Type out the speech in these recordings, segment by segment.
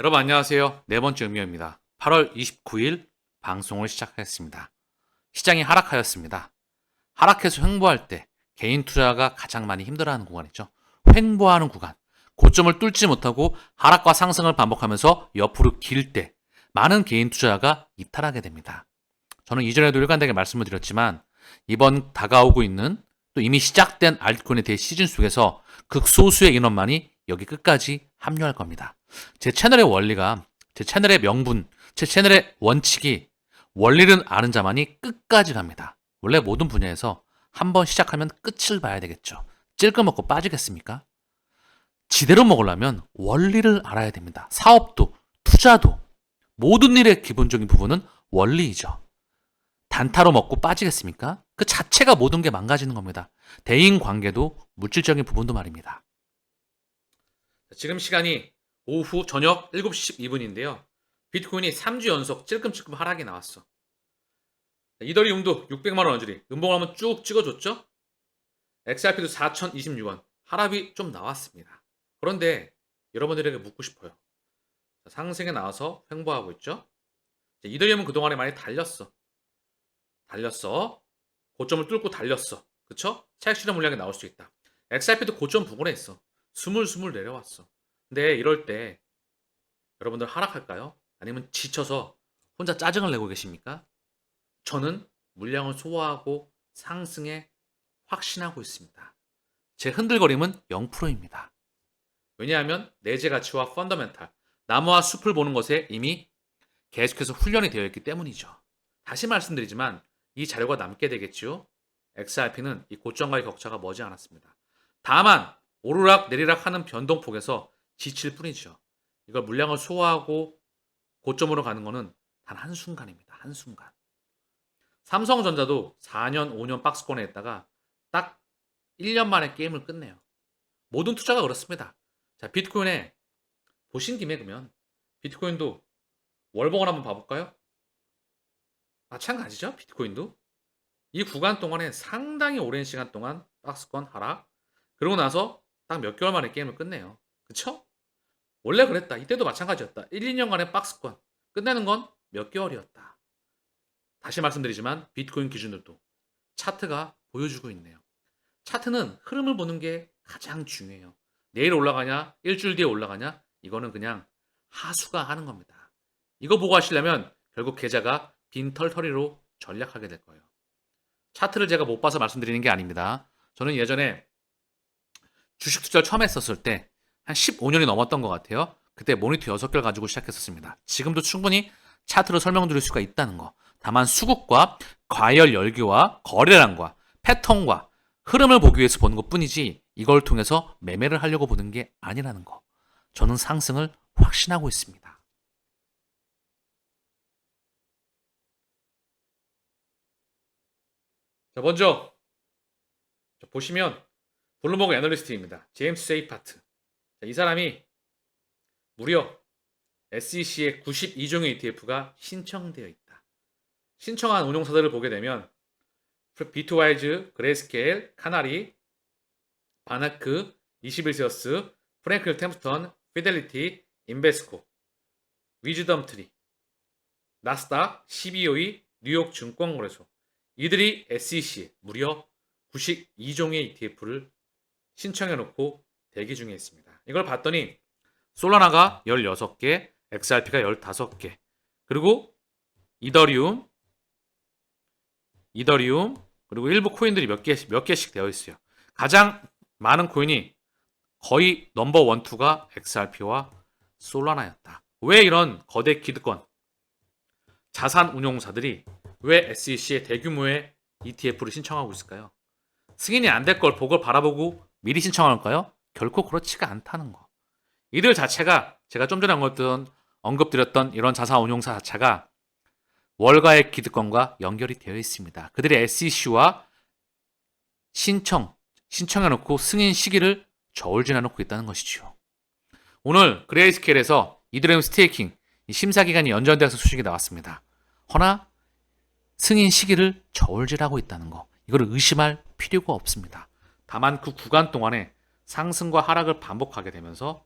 여러분 안녕하세요. 네 번째 음미입니다. 8월 29일 방송을 시작하겠습니다. 시장이 하락하였습니다. 하락해서 횡보할 때 개인 투자가 가장 많이 힘들어하는 구간이죠. 횡보하는 구간. 고점을 뚫지 못하고 하락과 상승을 반복하면서 옆으로 길 때 많은 개인 투자가 이탈하게 됩니다. 저는 이전에도 일관되게 말씀을 드렸지만 이번 다가오고 있는 또 이미 시작된 알트코인에 대해 시즌 속에서 극소수의 인원만이 여기 끝까지 합류할 겁니다. 제 채널의 원리가 제 채널의 명분, 제 채널의 원칙이 원리를 아는 자만이 끝까지 갑니다. 원래 모든 분야에서 한번 시작하면 끝을 봐야 되겠죠. 찔끔 먹고 빠지겠습니까? 지대로 먹으려면 원리를 알아야 됩니다. 사업도, 투자도, 모든 일의 기본적인 부분은 원리이죠. 단타로 먹고 빠지겠습니까? 그 자체가 모든 게 망가지는 겁니다. 대인 관계도 물질적인 부분도 말입니다. 지금 시간이 오후 저녁 7시 12분인데요. 비트코인이 3주 연속 찔끔찔끔 하락이 나왔어. 이더리움도 600만 원 언저리 음봉을 한번 쭉 찍어줬죠? XRP도 4,026원 하락이 좀 나왔습니다. 그런데 여러분들에게 묻고 싶어요. 상승에 나와서 횡보하고 있죠? 이더리움은 그동안에 많이 달렸어. 달렸어. 고점을 뚫고 달렸어. 그쵸? 차익 실현 물량이 나올 수 있다. XRP도 고점 부근에 있어. 스물스물 내려왔어. 근데 이럴 때 여러분들 하락할까요? 아니면 지쳐서 혼자 짜증을 내고 계십니까? 저는 물량을 소화하고 상승에 확신하고 있습니다. 제 흔들거림은 0%입니다. 왜냐하면 내재 가치와 펀더멘탈, 나무와 숲을 보는 것에 이미 계속해서 훈련이 되어 있기 때문이죠. 다시 말씀드리지만 이 자료가 남게 되겠지요. XRP는 이 고점과의 격차가 머지 않았습니다. 다만 오르락 내리락 하는 변동폭에서 지칠 뿐이죠. 이걸 물량을 소화하고 고점으로 가는 것은 단 한순간입니다. 한순간. 삼성전자도 4년, 5년 박스권에 있다가 딱 1년 만에 게임을 끝내요. 모든 투자가 그렇습니다. 자, 비트코인에 보신 김에 그러면 비트코인도 월봉을 한번 봐볼까요? 마찬가지죠. 비트코인도. 이 구간 동안에 상당히 오랜 시간 동안 박스권 하락. 그러고 나서 딱 몇 개월 만에 게임을 끝내요. 그쵸? 원래 그랬다. 이때도 마찬가지였다. 1, 2년간의 박스권. 끝내는 건 몇 개월이었다. 다시 말씀드리지만 비트코인 기준으로도 차트가 보여주고 있네요. 차트는 흐름을 보는 게 가장 중요해요. 내일 올라가냐, 일주일 뒤에 올라가냐, 이거는 그냥 하수가 하는 겁니다. 이거 보고 하시려면 결국 계좌가 빈털터리로 전략하게 될 거예요. 차트를 제가 못 봐서 말씀드리는 게 아닙니다. 저는 예전에 주식 투자를 처음 했었을 때 한 15년이 넘었던 것 같아요. 그때 모니터 6개를 가지고 시작했었습니다. 지금도 충분히 차트로 설명드릴 수가 있다는 거. 다만 수급과 과열 열기와 거래량과 패턴과 흐름을 보기 위해서 보는 것 뿐이지 이걸 통해서 매매를 하려고 보는 게 아니라는 거. 저는 상승을 확신하고 있습니다. 자, 먼저 자, 보시면 블룸버그 애널리스트입니다. 제임스 세이파트. 자, 이 사람이 무려 SEC의 92종의 ETF가 신청되어 있다. 신청한 운용사들을 보게 되면 비트와이즈, 그레이스케일, 카나리, 바나크, 21세어스, 프랭클 템프턴, 피델리티, 인베스코, 위즈덤트리, 나스닥, 12호의 뉴욕 증권거래소 이들이 SEC에 무려 92종의 ETF를 신청해 놓고 대기 중에 있습니다. 이걸 봤더니 솔라나가 16개, XRP가 15개, 그리고 이더리움, 이더리움, 그리고 일부 코인들이 몇 개, 몇 개씩 되어 있어요. 가장 많은 코인이 거의 넘버 원, 투가 XRP와 솔라나였다. 왜 이런 거대 기득권, 자산 운용사들이 왜 SEC에 대규모의 ETF를 신청하고 있을까요? 승인이 안 될 걸 보고 바라보고 미리 신청할까요? 결코 그렇지가 않다는 거. 이들 자체가 제가 좀 전에 언급드렸던, 이런 자산 운용사 자체가 월가의 기득권과 연결이 되어 있습니다. 그들이 SEC와 신청, 신청해놓고 승인 시기를 저울 지나놓고 있다는 것이죠. 오늘 그레이스케일에서 이드레움 스테이킹 심사 기간이 연전돼서 소식이 나왔습니다. 허나 승인 시기를 저울질하고 있다는 거 이거를 의심할 필요가 없습니다. 다만 그 구간 동안에 상승과 하락을 반복하게 되면서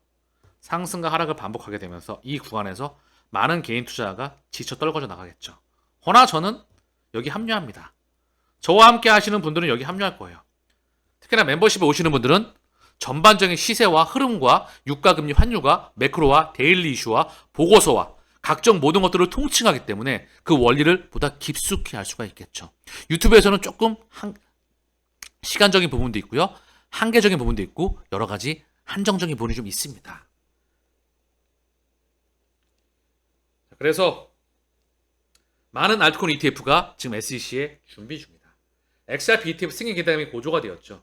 상승과 하락을 반복하게 되면서 이 구간에서 많은 개인 투자가 지쳐 떨궈져 나가겠죠. 허나 저는 여기 합류합니다. 저와 함께 하시는 분들은 여기 합류할 거예요. 특히나 멤버십에 오시는 분들은 전반적인 시세와 흐름과 유가금리 환율과 매크로와 데일리 이슈와 보고서와 각종 모든 것들을 통칭하기 때문에 그 원리를 보다 깊숙이 알 수가 있겠죠. 유튜브에서는 조금 한, 시간적인 부분도 있고요. 한계적인 부분도 있고 여러 가지 한정적인 부분이 좀 있습니다. 그래서 많은 알트코인 ETF가 지금 SEC에 준비 중이다. XRP ETF 승인 기대감이 고조가 되었죠.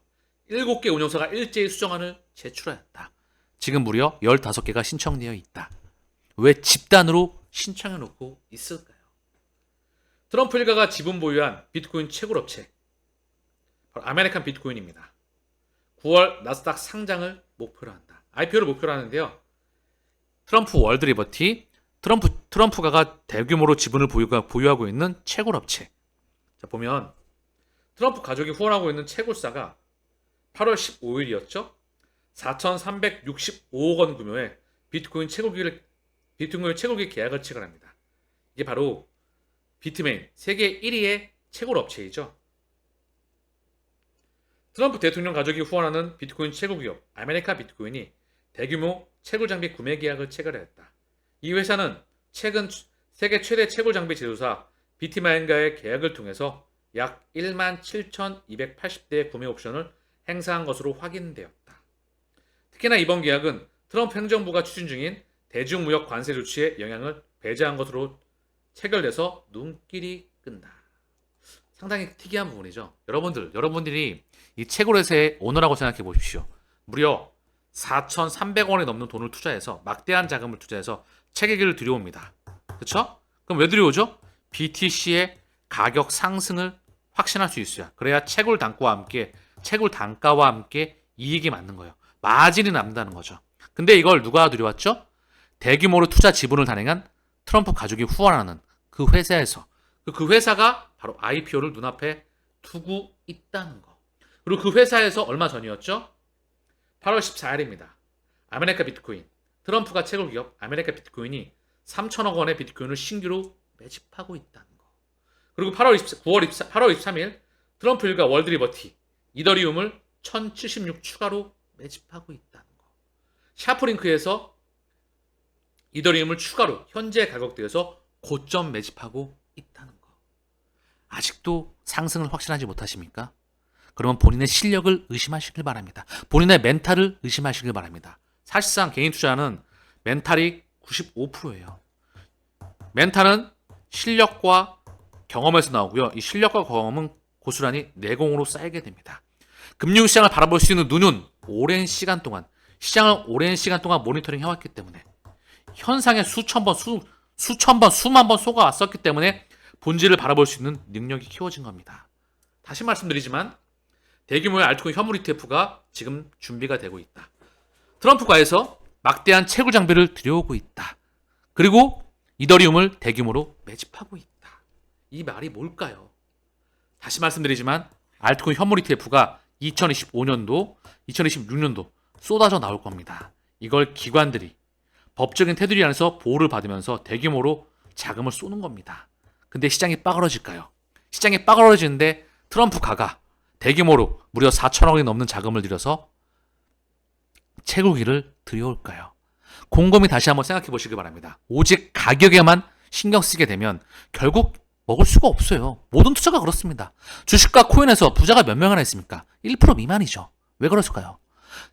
7개 운용사가 일제히 수정안을 제출하였다. 지금 무려 15개가 신청되어 있다. 왜 집단으로 신청해 놓고 있을까요? 트럼프 일가가 지분 보유한 비트코인 채굴 업체 바로 아메리칸 비트코인입니다. 9월 나스닥 상장을 목표로 한다. IPO를 목표로 하는데요. 트럼프 월드 리버티, 트럼프 트럼프가가 대규모로 지분을 보유가 보유하고 있는 채굴 업체. 자 보면 트럼프 가족이 후원하고 있는 채굴사가 8월 15일이었죠. 4,365억 원 규모의 비트코인 채굴기를 비트코인 채굴기 계약을 체결합니다. 이게 바로 비트메인 세계 1위의 채굴 업체이죠. 트럼프 대통령 가족이 후원하는 비트코인 채굴 기업 아메리카 비트코인이 대규모 채굴 장비 구매 계약을 체결했다. 이 회사는 최근 세계 최대 채굴 장비 제조사 비트마인과의 계약을 통해서 약 1만 7,280대의 구매 옵션을 행사한 것으로 확인되었다. 특히나 이번 계약은 트럼프 행정부가 추진 중인 대중무역 관세 조치에 영향을 배제한 것으로 체결돼서 눈길이 끈다. 상당히 특이한 부분이죠. 여러분들, 여러분들이 이 채굴회사의 오너라고 생각해 보십시오. 무려 4,300원이 넘는 돈을 투자해서 막대한 자금을 투자해서 체계기를 들여옵니다. 그렇죠? 그럼 왜 들여오죠? BTC의 가격 상승을 확신할 수 있어야. 그래야 채굴 단가와 함께 채굴 단가와 함께 이익이 맞는 거예요. 마진이 남다는 거죠. 근데 이걸 누가 들여왔죠? 대규모로 투자 지분을 단행한 트럼프 가족이 후원하는 그 회사에서 그 회사가 바로 IPO를 눈앞에 두고 있다는 거. 그리고 그 회사에서 얼마 전이었죠? 8월 14일입니다. 아메리카 비트코인. 트럼프가 채굴 기업 아메리카 비트코인이 3천억 원의 비트코인을 신규로 매집하고 있다는 거. 그리고 8월 24, 9월 24, 8월 23일 트럼프 일가 월드 리버티 이더리움을 1076 추가로 매집하고 있다는 거. 샤프링크에서 이더리움을 추가로 현재 가격대에서 고점 매집하고 있다는 거. 아직도 상승을 확신하지 못하십니까? 그러면 본인의 실력을 의심하시길 바랍니다. 본인의 멘탈을 의심하시길 바랍니다. 사실상 개인 투자는 멘탈이 95%예요. 멘탈은 실력과 경험에서 나오고요. 이 실력과 경험은 고스란히 내공으로 쌓이게 됩니다. 금융시장을 바라볼 수 있는 눈은 오랜 시간 동안 시장을 오랜 시간 동안 모니터링 해왔기 때문에 현상에 수천 번, 수, 수천 번, 수만 번 속아왔었기 때문에 본질을 바라볼 수 있는 능력이 키워진 겁니다. 다시 말씀드리지만 대규모의 알트코인 현물 ETF가 지금 준비가 되고 있다. 트럼프가에서 막대한 채굴 장비를 들여오고 있다. 그리고 이더리움을 대규모로 매집하고 있다. 이 말이 뭘까요? 다시 말씀드리지만 알트코인 현물 ETF가 2025년도, 2026년도 쏟아져 나올 겁니다. 이걸 기관들이 법적인 테두리 안에서 보호를 받으면서 대규모로 자금을 쏘는 겁니다. 근데 시장이 빠그러질까요? 시장이 빠그러지는데 트럼프 가가 대규모로 무려 4천억이 넘는 자금을 들여서 채굴기를 들여올까요? 곰곰이 다시 한번 생각해 보시기 바랍니다. 오직 가격에만 신경 쓰게 되면 결국 먹을 수가 없어요. 모든 투자가 그렇습니다. 주식과 코인에서 부자가 몇명 하나 있습니까? 1% 미만이죠. 왜 그랬을까요?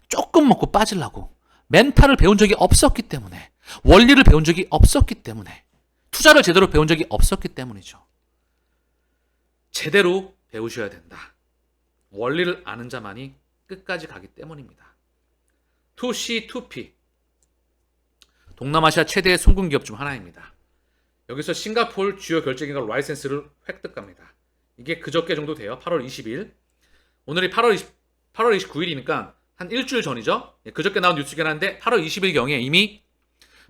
조금 먹고 빠질라고 멘탈을 배운 적이 없었기 때문에 원리를 배운 적이 없었기 때문에 투자를 제대로 배운 적이 없었기 때문이죠. 제대로 배우셔야 된다. 원리를 아는 자만이 끝까지 가기 때문입니다. 2C, 2P 동남아시아 최대의 송금 기업 중 하나입니다. 여기서 싱가포르 주요 결제기관 라이센스를 획득합니다. 이게 그저께 정도 돼요. 8월 20일. 오늘이 8월 20, 8월 29일이니까 한 일주일 전이죠. 예, 그저께 나온 뉴스긴 한데 8월 20일 경에 이미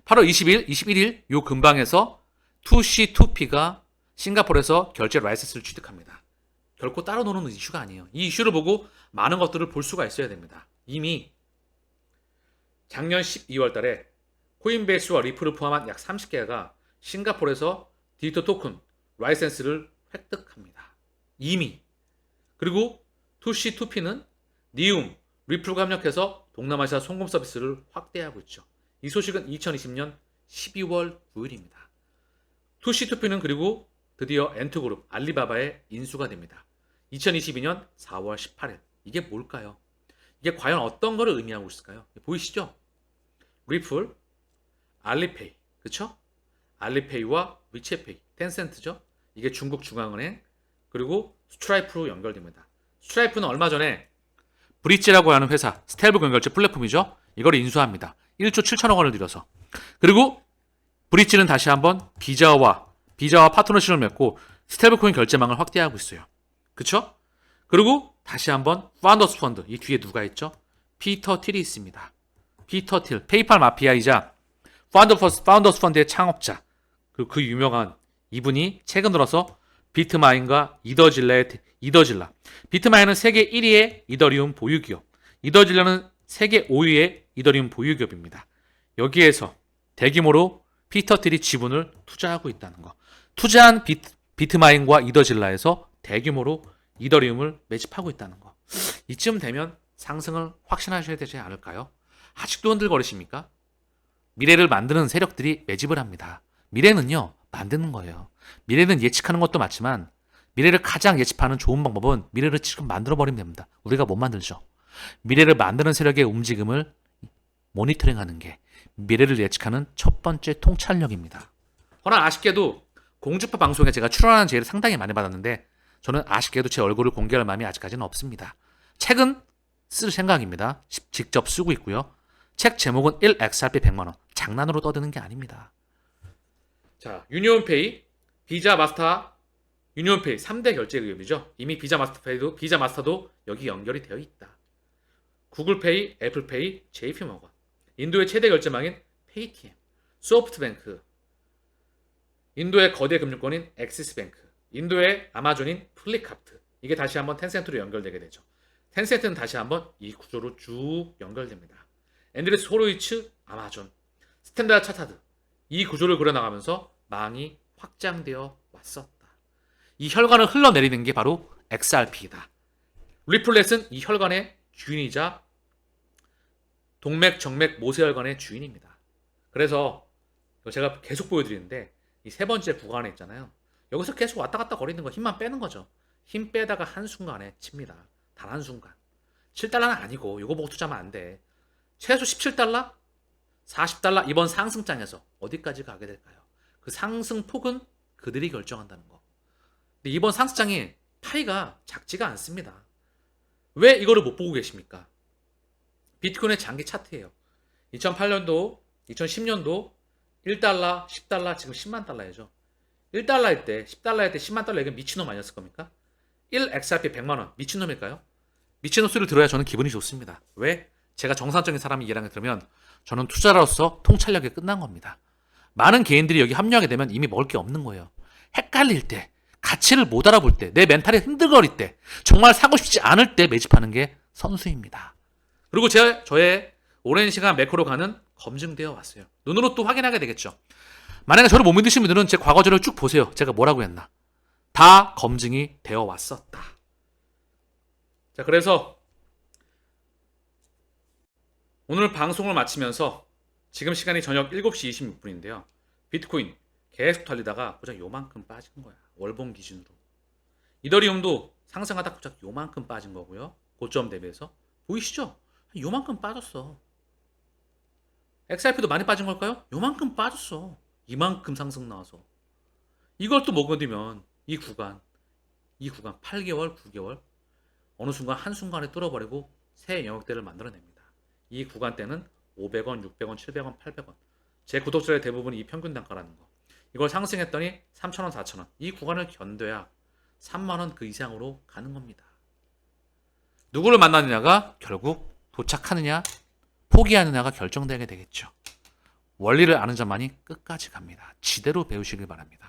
8월 20일, 21일 요 근방에서 2C, 2P가 싱가포르에서 결제 라이센스를 취득합니다. 결코 따로 노는 이슈가 아니에요. 이 이슈를 보고 많은 것들을 볼 수가 있어야 됩니다. 이미 작년 12월 달에 코인베이스와 리플을 포함한 약 30개가 싱가포르에서 디지털 토큰 라이센스를 획득합니다. 이미. 그리고 2C2P는 니움, 리플과 합력해서 동남아시아 송금 서비스를 확대하고 있죠. 이 소식은 2020년 12월 9일입니다. 2C2P는 그리고 드디어 엔트그룹 알리바바에 인수가 됩니다. 2022년 4월 18일. 이게 뭘까요? 이게 과연 어떤 거를 의미하고 있을까요? 보이시죠? 리플, 알리페이, 그쵸? 알리페이와 위챗페이, 텐센트죠? 이게 중국 중앙은행, 그리고 스트라이프로 연결됩니다. 스트라이프는 얼마 전에 브릿지라고 하는 회사, 스텔브 연결제 플랫폼이죠? 이걸 인수합니다. 1조 7천억 원을 들여서. 그리고 브릿지는 다시 한번 비자와 비자와 파트너십을 맺고 스텔블코인 결제망을 확대하고 있어요. 그쵸? 그리고 다시 한번 파운더스 펀드 이 뒤에 누가 있죠? 피터 틸이 있습니다. 피터 틸 페이팔 마피아이자 파운더스 파운더스 펀드의 창업자 그리고 그 유명한 이분이 최근 들어서 비트마인과 이더질라의 이더질라 비트마인은 세계 1위의 이더리움 보유 기업 이더질라는 세계 5위의 이더리움 보유 기업입니다. 여기에서 대규모로 피터 틸이 지분을 투자하고 있다는 거. 투자한 비트, 비트마인과 이더질라에서 대규모로 이더리움을 매집하고 있다는 거. 이쯤 되면 상승을 확신하셔야 되지 않을까요? 아직도 흔들거리십니까? 미래를 만드는 세력들이 매집을 합니다. 미래는요, 만드는 거예요. 미래는 예측하는 것도 맞지만, 미래를 가장 예측하는 좋은 방법은 미래를 지금 만들어버리면 됩니다. 우리가 못 만들죠. 미래를 만드는 세력의 움직임을 모니터링 하는 게 미래를 예측하는 첫 번째 통찰력입니다. 허나 아쉽게도 공주파 방송에 제가 출연하는 제의를 상당히 많이 받았는데 저는 아쉽게도 제 얼굴을 공개할 마음이 아직까지는 없습니다. 책은 쓸 생각입니다. 시- 직접 쓰고 있고요. 책 제목은 1XRP 100만원. 장난으로 떠드는 게 아닙니다. 자, 유니온페이, 비자 마스터, 유니온페이 3대 결제 기업이죠. 이미 비자 마스터페이도, 비자 마스터도 여기 연결이 되어 있다. 구글페이, 애플페이, JP모건. 인도의 최대 결제망인 페이티엠, 소프트뱅크, 인도의 거대 금융권인 엑시스뱅크, 인도의 아마존인 플리카프트. 이게 다시 한번 텐센트로 연결되게 되죠. 텐센트는 다시 한번 이 구조로 쭉 연결됩니다. 앤드레스 호로이츠, 아마존, 스탠다드 차타드. 이 구조를 그려나가면서 망이 확장되어 왔었다. 이 혈관을 흘러내리는 게 바로 XRP이다. 리플렛은 이 혈관의 주인이자 동맥, 정맥, 모세혈관의 주인입니다. 그래서 제가 계속 보여드리는데 이 세 번째 구간에 있잖아요. 여기서 계속 왔다 갔다 거리는 거 힘만 빼는 거죠. 힘 빼다가 한순간에 칩니다. 단 한순간. 7달러는 아니고 이거 보고 투자하면 안 돼. 최소 17달러? 40달러 이번 상승장에서 어디까지 가게 될까요? 그 상승 폭은 그들이 결정한다는 거. 근데 이번 상승장이 파이가 작지가 않습니다. 왜 이거를 못 보고 계십니까? 비트코인의 장기 차트예요. 2008년도, 2010년도 1달러, 10달러, 지금 10만 달러이죠. 1달러일 때, 10달러일 때 10만 달러 이건 미친놈 아니었을 겁니까? 1XRP 100만 원 미친놈일까요? 미친놈 소리를 들어야 저는 기분이 좋습니다. 왜? 제가 정상적인 사람이 얘기를 들으면 저는 투자로서 통찰력이 끝난 겁니다. 많은 개인들이 여기 합류하게 되면 이미 먹을 게 없는 거예요. 헷갈릴 때, 가치를 못 알아볼 때, 내 멘탈이 흔들거릴 때, 정말 사고 싶지 않을 때 매집하는 게 선수입니다. 그리고 제, 저의 오랜 시간 매크로 가는 검증되어 왔어요. 눈으로 또 확인하게 되겠죠. 만약에 저를 못 믿으신 분들은 제 과거전을 쭉 보세요. 제가 뭐라고 했나. 다 검증이 되어 왔었다. 자, 그래서 오늘 방송을 마치면서 지금 시간이 저녁 7시 26분인데요. 비트코인 계속 달리다가 고작 요만큼 빠진 거야. 월봉 기준으로. 이더리움도 상승하다 고작 요만큼 빠진 거고요. 고점 대비해서. 보이시죠? 요만큼 빠졌어. XRP도 많이 빠진 걸까요? 요만큼 빠졌어. 이만큼 상승 나와서. 이걸 또못 견디면 이 구간, 이 구간 8개월, 9개월 어느 순간 한순간에 뚫어버리고 새 영역대를 만들어냅니다. 이 구간대는 500원, 600원, 700원, 800원. 제 구독자의 대부분이 이 평균 단가라는 거. 이걸 상승했더니 3,000원, 4,000원. 이 구간을 견뎌야 3만원 그 이상으로 가는 겁니다. 누구를 만나느냐가 결국 도착하느냐, 포기하느냐가 결정되게 되겠죠. 원리를 아는 자만이 끝까지 갑니다. 지대로 배우시길 바랍니다.